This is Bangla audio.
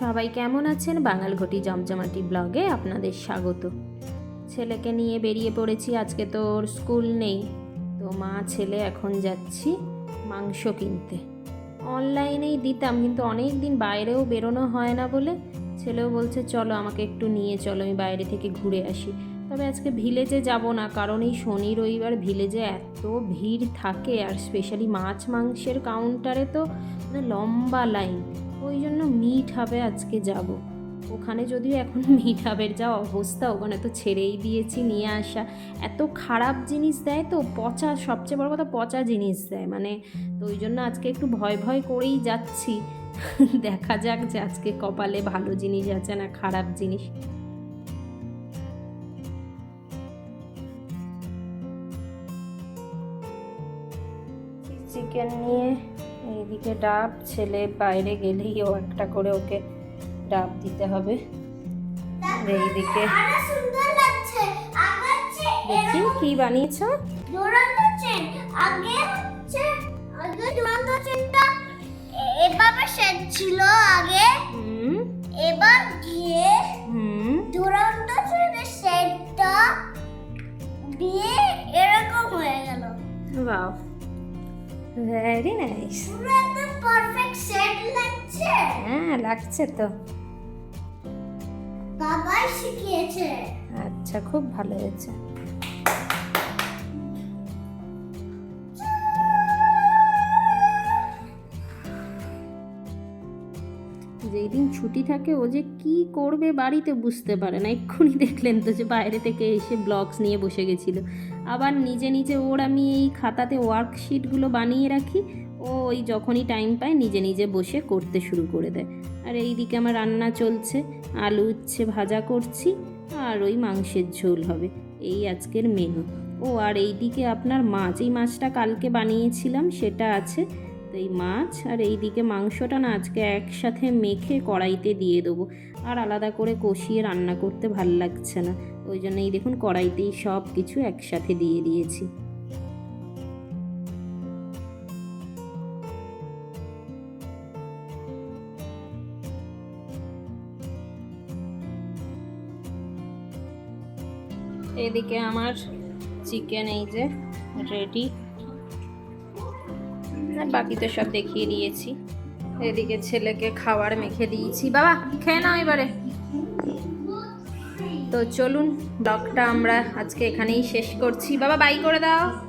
সবাই কেমন আছেন? বাঙাল ঘটি জমজমাটি ব্লগে আপনাদের স্বাগত। ছেলেকে নিয়ে বেরিয়ে পড়েছি, আজকে তো ওর স্কুল নেই। তো মা ছেলে এখন যাচ্ছি মাংস কিনতে। অনলাইনেই দিতাম, কিন্তু অনেক দিন বাইরেও বেরোনো হয় না বলে ছেলেও বলছে, চলো আমাকে একটু নিয়ে চলো, আমি বাইরে থেকে ঘুরে আসি। তবে আজকে ভিলেজে যাব না, কারণ এই শনি রবিবার ভিলেজে এত ভিড় থাকে, আর স্পেশালি মাছ মাংসের কাউন্টারে তো মানে লম্বা লাইন ওই জন্য মিট হাবে আজকে যাব। ওখানে যদিও এখন মিট হাবের যা অবস্থা, ওখানে তো ছেড়েই দিয়েছি নিয়ে আসা। এত খারাপ জিনিস দেয় তো, পচা, সবচেয়ে বড় কথা পচা জিনিস দেয়। মানে তো ওই জন্য আজকে একটু ভয় ভয় করেই যাচ্ছি। দেখা যাক যে আজকে কপালে ভালো জিনিস আছে না খারাপ জিনিস। চিকেন নিয়ে এইদিকে ডাব ছেলে বাইরে গেলেই ও একটা করে ওকে ডাব দিতে হবে। এইদিকে দেখি কি বানিয়েছ? আগে হচ্ছে আগে দুরন্ত চেনটা এভাবে সেট ছিল আগে এবার গিয়ে দুরন্ত চেনের সেটটা দিয়ে এরকম হয়ে গেল। বাও ভেরি নাইস পুরো একদম পারফেক্ট সেট লাগছে? হ্যাঁ লাগছে তো। বাবাই শিখিয়েছে। আচ্ছা খুব ভালো হয়েছে। যেই দিন ছুটি থাকে ও যে কি করবে বাড়িতে বুঝতে পারে না। এক্ষুনি দেখলেন তো যে বাইরে থেকে এসে ব্লগস নিয়ে বসে গেছিল। আবার নিজে নিজে ওর আমি এই খাতাতে ওয়ার্কশিটগুলো বানিয়ে রাখি। ও ওই যখনই টাইম পায় নিজে নিজে বসে করতে শুরু করে দেয়। আর এই দিকে আমার রান্না চলছে, আলু উচ্ছে ভাজা করছি আর ওই মাংসের ঝোল হবে। এই আজকের মেনু ও আর এইদিকে আপনার মাছ, এই মাছটা কালকে বানিয়েছিলাম, সেটা আছে। এই মাছ আর এইদিকে মাংসটা না আজকে একসাথে মেখে কড়াইতে দিয়ে দেবো। আর আলাদা করে কষিয়ে রান্না করতে ভালো লাগছে না। ওই জন্য এই দেখুন কড়াইতেই সব কিছু একসাথে দিয়ে দিয়েছি। এদিকে আমার চিকেন এই যে রেডি আর বাকি তো সব দেখিয়ে দিয়েছি। এদিকে ছেলেকে খাবার মেখে দিয়েছি। বাবা, খেয়ে নাও এবারে। তো চলুন, ব্লগটা আমরা আজকে এখানেই শেষ করছি। বাবা, বাই করে দাও।